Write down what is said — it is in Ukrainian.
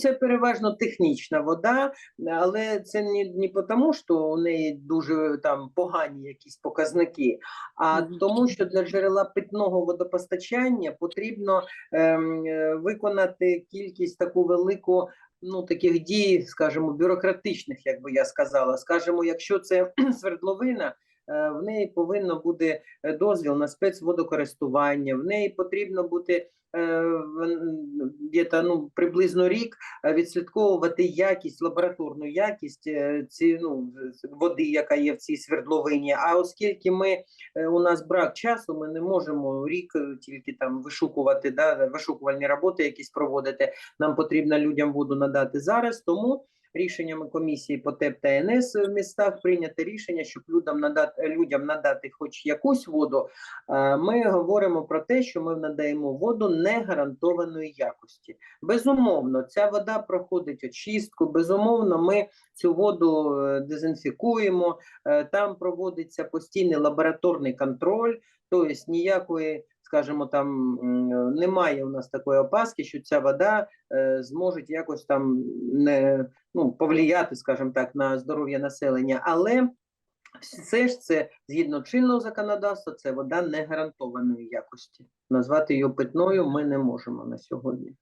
Це переважно технічна вода, але це не, не тому, що у неї дуже там погані якісь показники, а тому, що для джерела питного водопостачання потрібно ем, е, виконати кількість таку велику. Ну, таких дій, скажімо, бюрократичних, як би я сказала. Скажімо, якщо це свердловина, в неї повинно бути е, дозвіл на спецводокористування, в неї потрібно бути е, ну, приблизно рік е, відслідковувати якість, лабораторну якість е, ці, ну, води, яка є в цій свердловині. А оскільки ми, е, у нас брак часу, ми не можемо рік е, тільки там вишукувати, да, вишукувальні роботи якісь проводити. Нам потрібно людям воду надати зараз, тому рішеннями комісії по ТЕП та НС в містах прийняте рішення, щоб людям надати людям надати хоч якусь воду. Е, Ми говоримо про те, що ми надаємо воду негарантованої якості. Безумовно, ця вода проходить очистку. Безумовно, ми цю воду е, дезінфікуємо. е, Там проводиться постійний лабораторний контроль, тобто ніякої. Скажімо, там немає у нас такої опаски, що ця вода е, зможе якось там не ну повлияти, скажімо так, на здоров'я населення, але все ж це згідно чинного законодавства, це вода не гарантованої якості. Назвати її питною ми не можемо на сьогодні.